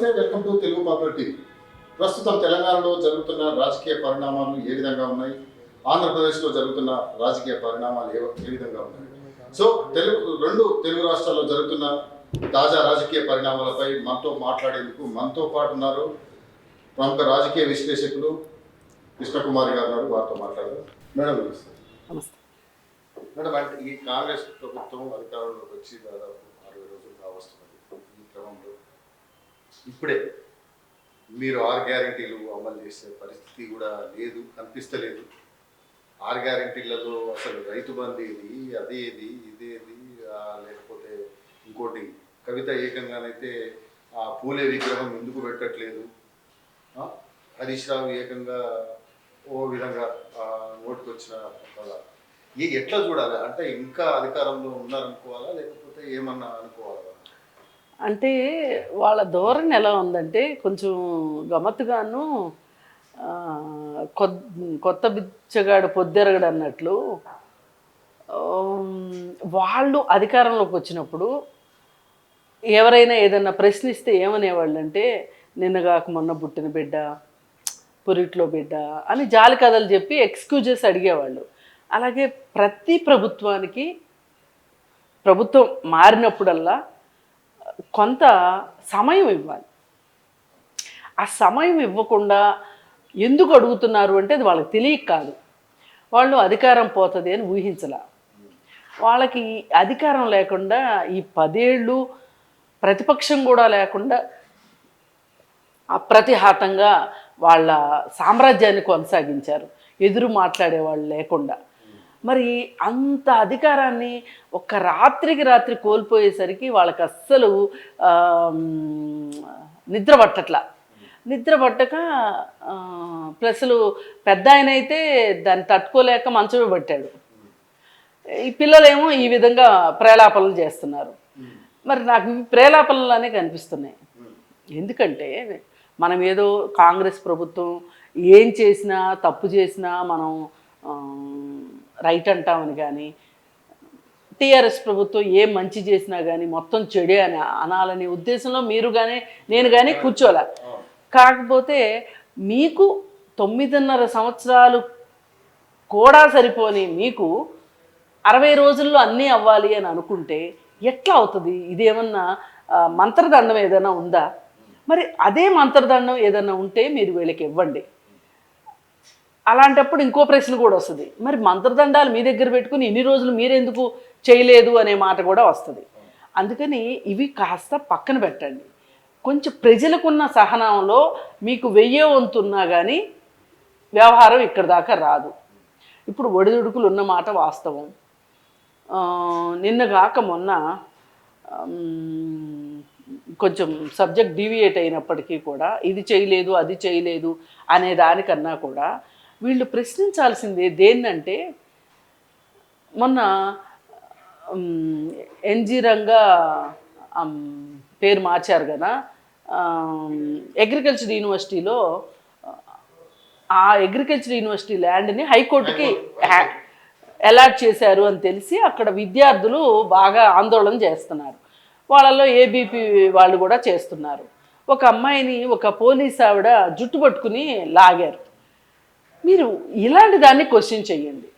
నమస్తే welcome to Telugu popular TV. ప్రస్తుతం తెలంగాణలో జరుగుతున్న రాజకీయ పరిణామాలు ఏ విధంగా ఉన్నాయి? ఆంధ్రప్రదేశ్లో జరుగుతున్న రాజకీయ పరిణామాలు ఏ ఏ విధంగా ఉన్నాయి? సో తెలుగు రెండు తెలుగు రాష్ట్రాల్లో జరుగుతున్న తాజా రాజకీయ పరిణామాలపై మనతో మాట్లాడేందుకు మనతో పాటు ఉన్నారు ప్రముఖ రాజకీయ విశ్లేషకులు కృష్ణకుమారి గారు ఉన్నారు. వారితో మాట్లాడదాం. మేడం నమస్తే. నమస్తే. మేడం అంటే ఈ కాంగ్రెస్ ప్రభుత్వం అధికారంలోకి వచ్చి దాదాపు అరవై రోజులు కావస్తున్నది ఈ క్రమంలో ఇప్పుడే మీరు ఆరు గ్యారెంటీలు అమలు చేసే పరిస్థితి కూడా లేదు కనిపిస్తలేదు. ఆరు గ్యారెంటీలలో అసలు రైతు బంధు ఏది అదేది ఇదేది లేకపోతే ఇంకోటి కవిత ఏకంగానైతే ఆ పూలే విగ్రహం ఎందుకు పెట్టట్లేదు? హరీష్ రావు ఏకంగా ఓ విధంగా ఆ, నోటికొచ్చిన పద ఎట్లా చూడాలి? అంటే ఇంకా అధికారంలో ఉన్నారనుకోవాలా లేకపోతే ఏమన్నా అనుకోవాలా? అంటే వాళ్ళ ధోరణి ఎలా ఉందంటే కొంచెం గమ్మత్తుగాను ఆ, కొత్త బిచ్చగాడు పొద్దెరగడు అన్నట్లు వాళ్ళు అధికారంలోకి వచ్చినప్పుడు ఎవరైనా ఏదన్నా ప్రశ్నిస్తే ఏమనేవాళ్ళు అంటే నిన్నగాక మొన్న పుట్టిన బిడ్డ పురిట్లో బిడ్డ అని జాలి కథలు చెప్పి ఎక్స్క్యూజెస్ అడిగేవాళ్ళు. అలాగే ప్రతి ప్రభుత్వానికి ప్రభుత్వం మారినప్పుడల్లా కొంత సమయం ఇవ్వాలి. ఆ సమయం ఇవ్వకుండా ఎందుకు అడుగుతున్నారు అంటే అది వాళ్ళకి తెలియక కాదు. వాళ్ళు అధికారం పోతుంది అని ఊహించలా. వాళ్ళకి అధికారం లేకుండా ఈ పదేళ్ళు ప్రతిపక్షం కూడా లేకుండా అప్రతిహాతంగా వాళ్ళ సామ్రాజ్యాన్ని కొనసాగించారు. ఎదురు మాట్లాడేవాళ్ళు లేకుండా. మరి అంత అధికారాన్ని ఒక్క రాత్రికి రాత్రి కోల్పోయేసరికి వాళ్ళకి అస్సలు నిద్ర పట్టట్లా. నిద్ర పట్టక ప్లస్లు పెద్ద ఆయన అయితే దాన్ని తట్టుకోలేక మంచమే పట్టాడు. ఈ పిల్లలేమో ఈ విధంగా ప్రేలాపనలు చేస్తున్నారు. మరి నాకు ప్రేలాపనలానే కనిపిస్తున్నాయి. ఎందుకంటే మనం ఏదో కాంగ్రెస్ ప్రభుత్వం ఏం చేసినా తప్పు చేసినా మనం రైట్ అంటామని కానీ టీఆర్ఎస్ ప్రభుత్వం ఏ మంచి చేసినా కానీ మొత్తం చెడే అని అనాలనే ఉద్దేశంలో మీరు కానీ నేను కానీ కూర్చోలే కాకపోతే మీకు తొమ్మిదిన్నర సంవత్సరాలు కూడా సరిపోని మీకు అరవై రోజుల్లో అన్నీ అవ్వాలి అని అనుకుంటే ఎట్లా అవుతుంది? ఇదేమన్నా మంత్రదండం ఏదైనా ఉందా? మరి అదే మంత్రదండం ఏదైనా ఉంటే మీరు వీళ్ళకి ఇవ్వండి. అలాంటప్పుడు ఇంకో ప్రశ్న కూడా వస్తుంది. మరి మంత్రదండాలు మీ దగ్గర పెట్టుకుని ఇన్ని రోజులు మీరెందుకు చేయలేదు అనే మాట కూడా వస్తుంది. అందుకని ఇవి కాస్త పక్కన పెట్టండి. కొంచెం ప్రజలకున్న సహనంలో మీకు వెయ్యే వంతున్నా కానీ వ్యవహారం ఇక్కడ దాకా రాదు. ఇప్పుడు ఒడిదుడుకులు ఉన్న మాట వాస్తవం. నిన్నగాక నిన్న కాక మొన్న కొంచెం సబ్జెక్ట్ డీవియేట్ అయినప్పటికీ కూడా ఇది చేయలేదు అది చేయలేదు అనే దానికన్నా కూడా వీళ్ళు ప్రశ్నించాల్సింది దేన్నంటే మొన్న ఎన్జి రంగా పేరు మార్చారు కదా అగ్రికల్చర్ యూనివర్సిటీలో ఆ అగ్రికల్చర్ యూనివర్సిటీ ల్యాండ్ని హైకోర్టుకి అలాట్ చేశారు అని తెలిసి అక్కడ విద్యార్థులు బాగా ఆందోళన చేస్తున్నారు. వాళ్ళలో ఏబీపీ వాళ్ళు కూడా చేస్తున్నారు. ఒక అమ్మాయిని ఒక పోలీస్ ఆవిడ జుట్టు పట్టుకుని లాగారు. మీరు ఇలాంటి దాన్ని క్వశ్చన్ చెయ్యండి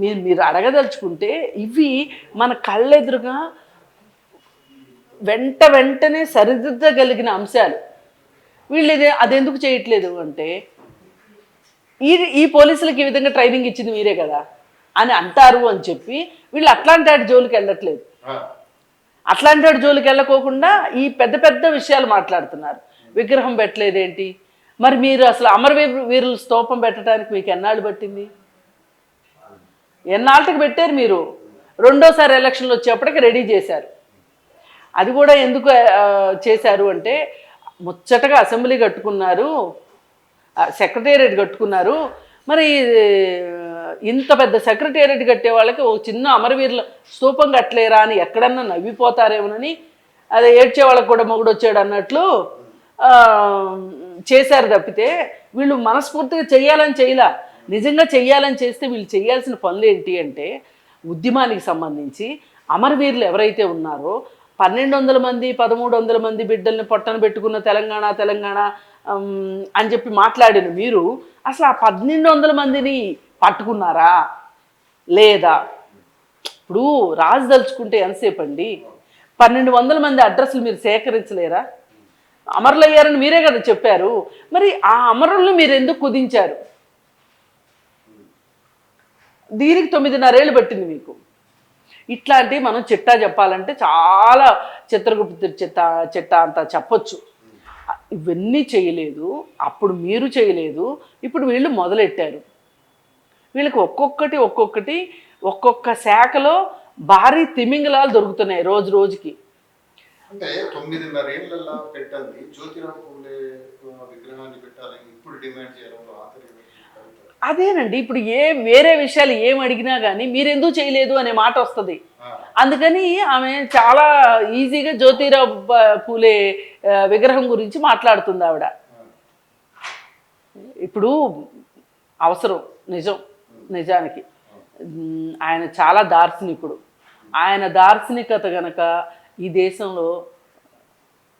మీరు మీరు అడగదలుచుకుంటే ఇవి మన కళ్ళెదురుగా వెంట వెంటనే సరిదిద్దగలిగిన అంశాలు. వీళ్ళు ఇది అదెందుకు చేయట్లేదు అంటే ఈ ఈ పోలీసులకు ఈ విధంగా ట్రైనింగ్ ఇచ్చింది మీరే కదా అని అంటారు అని చెప్పి వీళ్ళు అట్లాంటి వాటి జోలికి వెళ్ళట్లేదు. అట్లాంటి వాటి జోలికి వెళ్ళకోకుండా ఈ పెద్ద పెద్ద విషయాలు మాట్లాడుతున్నారు. విగ్రహం పెట్టలేదేంటి? మరి మీరు అసలు అమరవీరు వీరుల స్తూపం పెట్టడానికి మీకు ఎన్నాళ్ళు పట్టింది? ఎన్నాళ్ళకి పెట్టారు మీరు? రెండోసారి ఎలక్షన్లు వచ్చేప్పటికి రెడీ చేశారు. అది కూడా ఎందుకు చేశారు అంటే ముచ్చటగా అసెంబ్లీ కట్టుకున్నారు సెక్రటేరియట్ కట్టుకున్నారు. మరి ఇంత పెద్ద సెక్రటేరియట్ కట్టే వాళ్ళకి ఓ చిన్న అమరవీరుల స్తూపం కట్టలేరా అని ఎక్కడన్నా నవ్విపోతారేమోనని అదే ఏడ్చే వాళ్ళకి కూడా మొగుడు వచ్చాడు అన్నట్లు చేశారు తప్పితే వీళ్ళు మనస్ఫూర్తిగా చేయాలని చేయలా నిజంగా చెయ్యాలని చేస్తే వీళ్ళు చేయాల్సిన పనులు ఏంటి అంటే ఉద్యమానికి సంబంధించి అమరవీరులు ఎవరైతే ఉన్నారో పన్నెండు వందల మంది పదమూడు వందల మంది బిడ్డల్ని పొట్టన పెట్టుకున్న తెలంగాణ తెలంగాణ అని చెప్పి మాట్లాడిన మీరు అసలు ఆ పన్నెండు వందల మందిని పట్టుకున్నారా? లేదా? ఇప్పుడు రాజు దలుచుకుంటే ఎంతసేపు అండి? పన్నెండు వందల మంది అడ్రస్లు మీరు సేకరించలేరా? అమరులయ్యారని మీరే కదా చెప్పారు. మరి ఆ అమరుల్ని మీరు ఎందుకు కుదించారు? దీనికి తొమ్మిదిన్నరేళ్ళు పట్టింది మీకు. ఇట్లాంటివి మనం చిట్టా చెప్పాలంటే చాలా చిత్రగుప్త చిట్ట చిట్టా అంత చెప్పొచ్చు. ఇవన్నీ చేయలేదు. అప్పుడు మీరు చేయలేదు. ఇప్పుడు వీళ్ళు మొదలెట్టారు. వీళ్ళకి ఒక్కొక్కటి ఒక్కొక్కటి ఒక్కొక్క శాఖలో భారీ తిమింగలాలు దొరుకుతున్నాయి రోజు రోజుకి. అంటే తొమ్మిదిన్నర ఏళ్ళల్లో పెట్టండి. జ్యోతిరావు పూలే విగ్రహాన్ని పెట్టాలని ఇప్పుడు డిమాండ్ చేయడంలో ఆంతర్యం? అదేనండి. ఇప్పుడు ఏ వేరే విషయాలు ఏం అడిగినా కానీ మీరెందుకు చేయలేదు అనే మాట వస్తుంది. అందుకని ఆమె చాలా ఈజీగా జ్యోతిరావు పూలే విగ్రహం గురించి మాట్లాడుతుంది ఆవిడ. ఇప్పుడు అవసరం. నిజం. నిజానికి. ఆయన చాలా దార్శనికుడు. ఆయన దార్శనికత గనక ఈ దేశంలో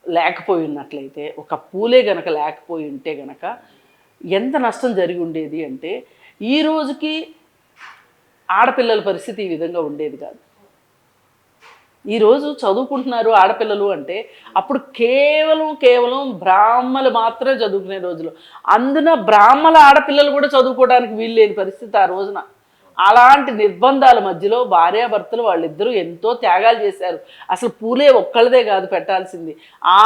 లేకపోయి ఉన్నట్లయితే ఒక పూలే గనక లేకపోయి ఉంటే గనక ఎంత నష్టం జరిగి ఉండేది అంటే ఈ రోజుకి ఆడపిల్లల పరిస్థితి ఈ విధంగా ఉండేది కాదు. ఈరోజు చదువుకుంటున్నారు ఆడపిల్లలు అంటే అప్పుడు కేవలం కేవలం బ్రాహ్మలు మాత్రమే చదువుకునే రోజులు. అందున బ్రాహ్మల ఆడపిల్లలు కూడా చదువుకోవడానికి వీలు లేని పరిస్థితి ఆ రోజున. అలాంటి నిర్బంధాల మధ్యలో భార్యాభర్తలు వాళ్ళిద్దరూ ఎంతో త్యాగాలు చేశారు. అసలు పూలే ఒక్కళ్ళదే కాదు పెట్టాల్సింది. ఆ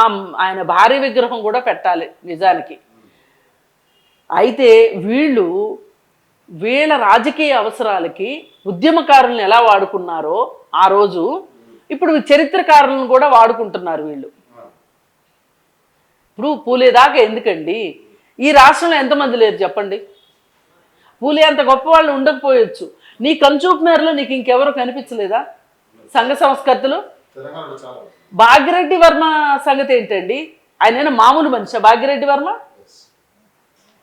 ఆయన భార్య విగ్రహం కూడా పెట్టాలి నిజానికి. అయితే వీళ్ళు వీళ్ళ రాజకీయ అవసరాలకి ఉద్యమకారులను ఎలా వాడుకున్నారో ఆ రోజు ఇప్పుడు చరిత్రకారులను కూడా వాడుకుంటున్నారు వీళ్ళు. ఇప్పుడు పూలే దాకా ఎందుకండి? ఈ రాష్ట్రంలో ఎంతమంది లేరు చెప్పండి? పూలే అంత గొప్ప వాళ్ళు ఉండకపోయొచ్చు. నీ కంచూపు మేరలో నీకు ఇంకెవరు కనిపించలేదా? సంఘ సంస్కర్తలు? భాగ్యరెడ్డి వర్మ సంగతి ఏంటండి? ఆయన మామూలు మనిషి భాగ్యరెడ్డి వర్మ.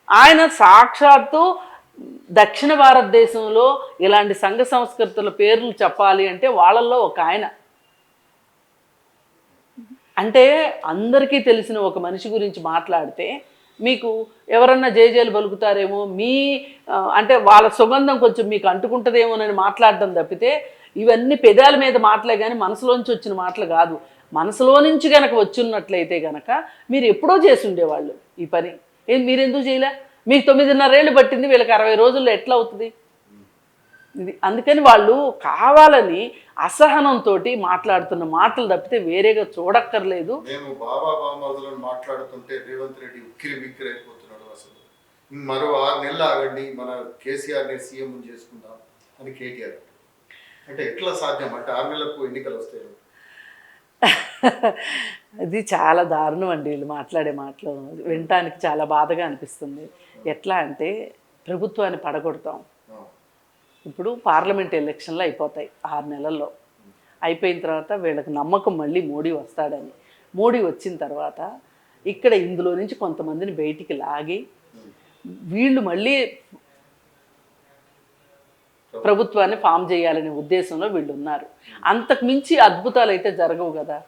ఆయన సాక్షాత్తు దక్షిణ భారతదేశంలో ఇలాంటి సంఘ సంస్కృతుల పేర్లు చెప్పాలి అంటే వాళ్ళల్లో ఒక ఆయన. అంటే అందరికీ తెలిసిన ఒక మనిషి గురించి మాట్లాడితే మీకు ఎవరన్నా జేజేలు పలుకుతారేమో మీ అంటే వాళ్ళ సుగంధం కొంచెం మీకు అంటుకుంటుందేమోనని మాట్లాడడం తప్పితే ఇవన్నీ పెదాల మీద మాటలే కానీ మనసులోంచి వచ్చిన మాటలు కాదు. మనసులో నుంచి గనక వచ్చున్నట్లయితే గనక మీరు ఎప్పుడో చేసి ఉండేవాళ్ళు ఈ పని. ఏం మీరెందుకు చేయలే? మీకు తొమ్మిదిన్నరేళ్ళు పట్టింది వీళ్ళకి అరవై రోజుల్లో ఎట్లా అవుతుంది? ఇది అందుకని వాళ్ళు కావాలని అసహనంతో మాట్లాడుతున్న మాటలు తప్పితే వేరేగా చూడక్కర్లేదు. మేము బాబా బామర్దులను మాట్లాడుతుంటే రేవంత్ రెడ్డి ఉక్కిరి బిక్కిరి అయిపోతున్నాడు అసలు. మరో ఆరు నెలలు ఆగండి మన కేసీఆర్ని సీఎం చేసుకుందాం అని కేటీఆర్. అంటే ఎట్లా సాధ్యం? అంటే ఆరు నెలలకు ఎన్నికలు వస్తాయి. అది చాలా దారుణం అండి వీళ్ళు మాట్లాడే మాటలు. వినటానికి చాలా బాధగా అనిపిస్తుంది. ఎట్లా అంటే ప్రభుత్వాన్ని పడగొడతాం. ఇప్పుడు పార్లమెంట్ ఎలక్షన్లు అయిపోతాయి ఆరు నెలల్లో. అయిపోయిన తర్వాత వీళ్ళకి నమ్మకం మళ్ళీ మోడీ వస్తాడని. మోడీ వచ్చిన తర్వాత ఇక్కడ ఇందులో నుంచి కొంతమందిని బయటికి లాగి వీళ్ళు మళ్ళీ ప్రభుత్వాన్ని ఫామ్ చేయాలనే ఉద్దేశంలో వీళ్ళు ఉన్నారు. అంతకు మించి అద్భుతాలు అయితే జరగవు కదా.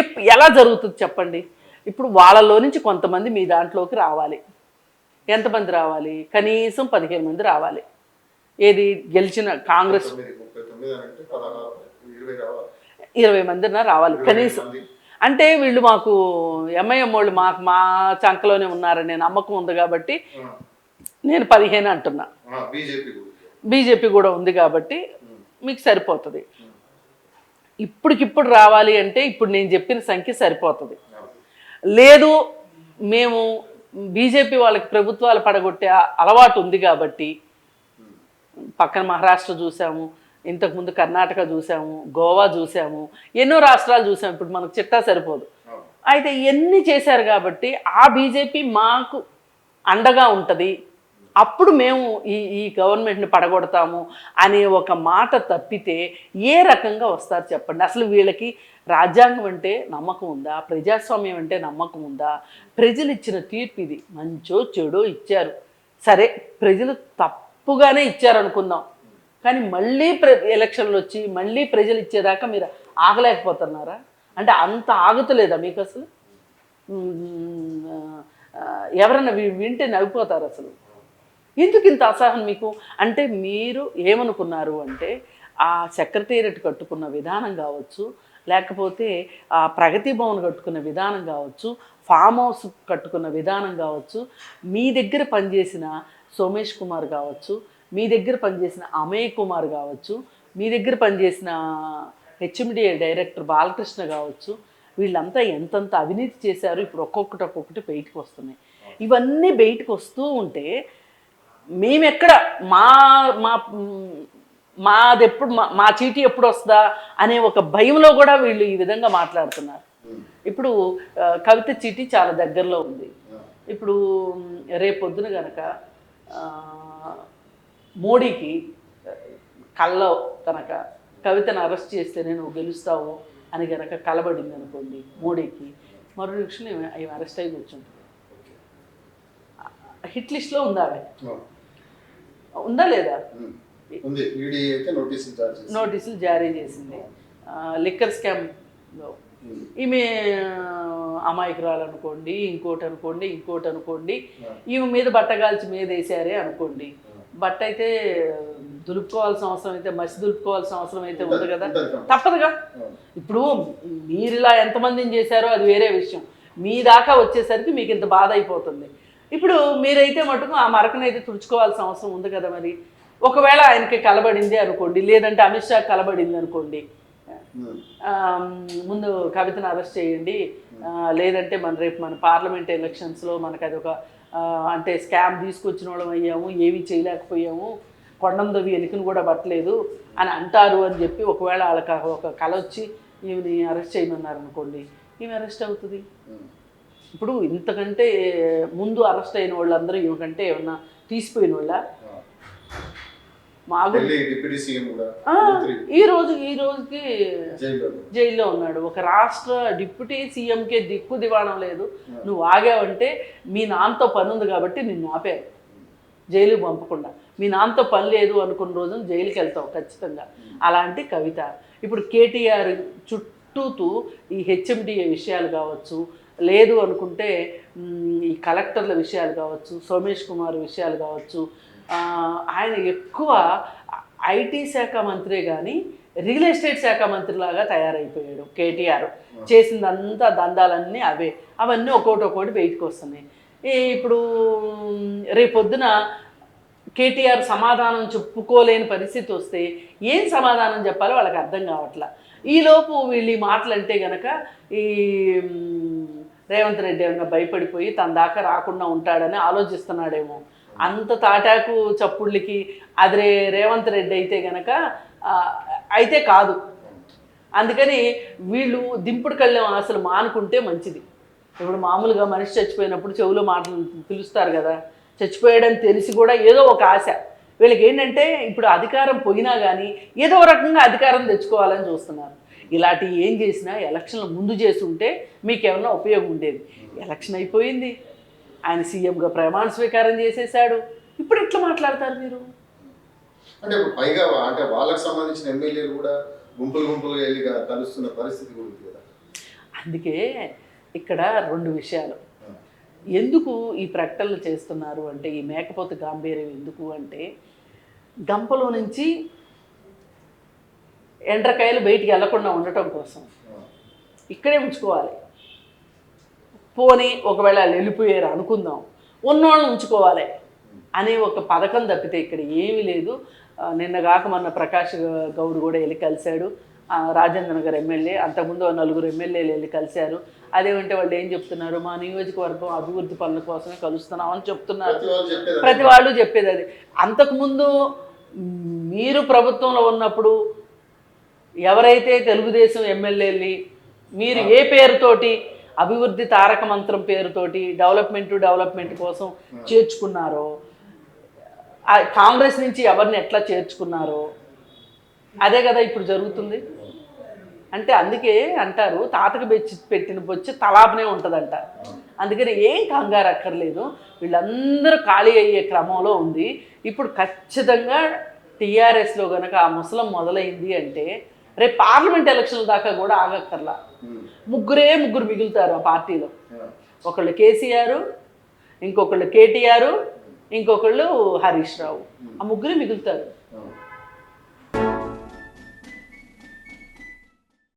ఎప్ ఎలా జరుగుతుంది చెప్పండి? ఇప్పుడు వాళ్ళలో నుంచి కొంతమంది మీ దాంట్లోకి రావాలి. ఎంతమంది రావాలి? కనీసం పదిహేను మంది రావాలి. ఏది గెలిచిన కాంగ్రెస్ ఇరవై మందిన రావాలి. కనీసం. అంటే వీళ్ళు మాకు ఎంఐఎం వాళ్ళు మాకు మా చంకలోనే ఉన్నారనే నమ్మకం ఉంది కాబట్టి నేను పదిహేను అంటున్నా. బీజేపీ కూడా. బీజేపీ కూడా ఉంది కాబట్టి మీకు సరిపోతుంది. ఇప్పటికిప్పుడు రావాలి అంటే ఇప్పుడు నేను చెప్పిన సంఖ్య సరిపోతుంది. లేదు మేము బీజేపీ వాళ్ళకి ప్రభుత్వాలు పడగొట్టే అలవాటు ఉంది కాబట్టి పక్కన మహారాష్ట్ర చూసాము ఇంతకుముందు కర్ణాటక చూసాము గోవా చూసాము ఎన్నో రాష్ట్రాలు చూసాము ఇప్పుడు మనకు చిట్టా సరిపోదు. అయితే ఇవన్నీ చేశారు కాబట్టి ఆ బీజేపీ మాకు అండగా ఉంటుంది. అప్పుడు మేము ఈ ఈ గవర్నమెంట్ని పడగొడతాము అనే ఒక మాట తప్పితే ఏ రకంగా వస్తారు చెప్పండి? అసలు వీళ్ళకి రాజ్యాంగం అంటే నమ్మకం ఉందా? ప్రజాస్వామ్యం అంటే నమ్మకం ఉందా? ప్రజలు ఇచ్చిన తీర్పు ఇది. మంచో చెడో ఇచ్చారు. సరే ప్రజలు తప్పుగానే ఇచ్చారు ఇచ్చారనుకుందాం. కానీ మళ్ళీ ప్ర ఎలక్షన్లు వచ్చి మళ్ళీ ప్రజలు ఇచ్చేదాకా మీరు ఆగలేకపోతున్నారా? అంటే అంత ఆగుతలేదా మీకు అసలు? ఎవరన్నా వింటే నవ్విపోతారు అసలు. ఎందుకు ఇంత అసహనం మీకు? అంటే మీరు ఏమనుకున్నారు అంటే ఆ సెక్రటేరియట్ కట్టుకున్న విధానం కావచ్చు లేకపోతే ఆ ప్రగతి భవన్ కట్టుకున్న విధానం కావచ్చు ఫామ్ హౌస్ కట్టుకున్న విధానం కావచ్చు మీ దగ్గర పనిచేసిన సోమేష్ కుమార్ కావచ్చు మీ దగ్గర పనిచేసిన అమయ్ కుమార్ కావచ్చు మీ దగ్గర పనిచేసిన హెచ్ఎండిఏ డైరెక్టర్ బాలకృష్ణ కావచ్చు వీళ్ళంతా ఎంతంత అవినీతి చేశారు ఇప్పుడు ఒక్కొక్కటి ఒక్కొక్కటి బయటకు వస్తున్నాయి. ఇవన్నీ బయటకు వస్తూ ఉంటే మేమెక్కడ మా మా మాది ఎప్పుడు మా- మా చీటీ ఎప్పుడు వస్తుందా అనే ఒక భయంలో కూడా వీళ్ళు ఈ విధంగా మాట్లాడుతున్నారు. ఇప్పుడు కవిత చీటీ చాలా దగ్గరలో ఉంది. ఇప్పుడు రేపొద్దున గనక మోడీకి కల్లో కనుక కవితను అరెస్ట్ చేస్తేనే నువ్వు గెలుస్తావు అని గనక కలబడింది అనుకోండి మోడీకి మరో నిమిషంలో ఈమె- ఈమె అరెస్ట్ అయి కూర్చుంటుంది. హిట్ లిస్ట్లో ఉందా ఉందా లేదా. నోటీసులు జారీ చేసింది. లిక్కర్ స్కామ్లో. ఈమె అమాయకురాలు అనుకోండి ఇంకోటి అనుకోండి ఇంకోటి అనుకోండి. ఈమె మీద బట్టగాల్చి మీద వేసారే అనుకోండి. బట్ట అయితే దులుపుకోవాల్సిన అవసరం అయితే మసి దులుపుకోవాల్సిన అవసరం అయితే ఉంది కదా. తప్పదుగా. ఇప్పుడు మీరు ఇలా ఎంతమందిని చేశారో అది వేరే విషయం. మీ దాకా వచ్చేసరికి మీకు ఇంత బాధ అయిపోతుంది. ఇప్పుడు మీరైతే మటుకు ఆ మరకనైతే తుడుచుకోవాల్సిన అవసరం ఉంది కదా మరి. ఒకవేళ ఆయనకి కలబడింది అనుకోండి లేదంటే అమిత్ షా కలబడింది అనుకోండి ముందు కవితను అరెస్ట్ చేయండి. లేదంటే మన రేపు మన పార్లమెంట్ ఎలక్షన్స్లో మనకు అది ఒక అంటే స్కామ్ తీసుకొచ్చిన వాళ్ళం అయ్యాము ఏమీ చేయలేకపోయాము కొండందవి ఎనుకను కూడా పట్టలేదు అని అంటారు అని చెప్పి ఒకవేళ వాళ్ళకి ఒక కళ వచ్చి ఈమెని అరెస్ట్ చేయమన్నారు అనుకోండి ఈమె అరెస్ట్ అవుతుంది. ఇప్పుడు ఇంతకంటే ముందు అరెస్ట్ అయిన వాళ్ళందరూ ఈమెకంటే ఏమన్నా తీసిపోయిన వాళ్ళ? మంత్రి. ఈ రోజు ఈ రోజుకి జైల్లో. ఉన్నాడు. ఒక రాష్ట్ర డిప్యూటీ సీఎంకే దిక్కు దివాణం లేదు. నువ్వు ఆగావంటే మీ నాన్నతో పని ఉంది కాబట్టి నిన్ను ఆపారు. జైలుకి పంపకుండా. మీ నాన్నతో పని లేదు అనుకున్న రోజున జైలుకి వెళ్తావు ఖచ్చితంగా. అలాంటి కవిత. ఇప్పుడు కేటీఆర్ చుట్టూతూ ఈ హెచ్ఎండిఏ విషయాలు కావచ్చు లేదు అనుకుంటే ఈ కలెక్టర్ల విషయాలు కావచ్చు సోమేష్ కుమార్ విషయాలు కావచ్చు ఆయన ఎక్కువ ఐటీ శాఖ మంత్రే కానీ రియల్ ఎస్టేట్ శాఖ మంత్రిలాగా తయారైపోయాడు కేటీఆర్. చేసిందంతా దందాలన్నీ అవే. అవన్నీ ఒక్కోటి ఒక్కోటి బయటకు వస్తున్నాయి. ఇప్పుడు రేపొద్దున కేటీఆర్ సమాధానం చెప్పుకోలేని పరిస్థితి వస్తే ఏం సమాధానం చెప్పాలో వాళ్ళకి అర్థం కావట్లా. ఈలోపు వీళ్ళు ఈ మాటలు అంటే గనక ఈ రేవంత్ రెడ్డి ఏమన్నా భయపడిపోయి తన దాకా రాకుండా ఉంటాడని ఆలోచిస్తున్నాడేమో. అంత తాటాకు చప్పుళ్ళకి అది రే రేవంత్ రెడ్డి అయితే గనక అయితే కాదు. అందుకని వీళ్ళు దింపుడు కళ్ళెం అసలు మానుకుంటే మంచిది. ఇప్పుడు మామూలుగా మనిషి చచ్చిపోయినప్పుడు చెవులో మాటలు పిలుస్తారు కదా చచ్చిపోయాడని తెలిసి కూడా ఏదో ఒక ఆశ. వీళ్ళకి ఏంటంటే ఇప్పుడు అధికారం పోయినా కానీ ఏదో రకంగా అధికారం తెచ్చుకోవాలని చూస్తున్నారు. ఇలాంటివి ఏం చేసినా ఎలక్షన్ల ముందు చేసి ఉంటే మీకు ఏమన్నా ఉపయోగం ఉండేది? ఎలక్షన్ అయిపోయింది. ఆయన సీఎంగా ప్రమాణ స్వీకారం చేసేసాడు ఇప్పుడు ఎట్లా మాట్లాడతారు మీరు? అంటే ఇప్పుడు పైగా అంటే వాళ్ళకి సంబంధించిన ఎమ్మెల్యేలు కూడా గుంపులు గుంపులుగా వెళ్ళి కలుస్తున్న పరిస్థితి కూడా ఉంది కదా. అందుకే ఇక్కడ రెండు విషయాలు. ఎందుకు ఈ ప్రకటనలు చేస్తున్నారు అంటే ఈ మేకపోతు గాంభీర్యం ఎందుకు అంటే గంపలో నుంచి ఎండ్రకాయలు బయటికి వెళ్ళకుండా ఉండటం కోసం. ఇక్కడే ఉంచుకోవాలి. పోనీ ఒకవేళ వాళ్ళు వెళ్ళిపోయారు అనుకుందాం ఉన్నోళ్ళని ఉంచుకోవాలి అనే ఒక పథకం తప్పితే ఇక్కడ ఏమీ లేదు. ఆ, నిన్న కాక మొన్న ప్రకాష్ గౌడ్ కూడా వెళ్ళి కలిశాడు. రాజేంద్ర నగర్ ఎమ్మెల్యే అంతకుముందు నలుగురు ఎమ్మెల్యేలు వెళ్ళి కలిశారు. అదేమంటే వాళ్ళు ఏం చెప్తున్నారు? మా నియోజకవర్గం అభివృద్ధి పనుల కోసమే కలుస్తున్నాం అని చెప్తున్నారు. ప్రతి వాళ్ళు చెప్పేది అది. అంతకుముందు మీరు ప్రభుత్వంలో ఉన్నప్పుడు ఎవరైతే తెలుగుదేశం ఎమ్మెల్యేని మీరు ఏ పేరుతోటి అభివృద్ధి తారక మంత్రం పేరుతోటి డెవలప్మెంట్ డెవలప్మెంట్ కోసం చేర్చుకున్నారో కాంగ్రెస్ నుంచి ఎవరిని ఎట్లా చేర్చుకున్నారో అదే కదా ఇప్పుడు జరుగుతుంది. అంటే అందుకే అంటారు తాతకు బెచ్చి పెట్టిన బొచ్చి తలాపనే ఉంటుందంట. అందుకని ఏం కంగారు అక్కర్లేదు. వీళ్ళందరూ ఖాళీ అయ్యే క్రమంలో ఉంది. ఇప్పుడు ఖచ్చితంగా టీఆర్ఎస్లో కనుక ఆ ముసలం మొదలైంది అంటే రేపు పార్లమెంట్ ఎలక్షన్ల దాకా కూడా ఆగక్కర్లా. ముగ్గురే ముగ్గురు మిగులుతారు ఆ పార్టీలో ఒకళ్ళు కేసీఆర్ ఇంకొకళ్ళు కేటీఆర్ ఇంకొకళ్ళు హరీష్ రావు ఆ ముగ్గురే మిగులుతారు.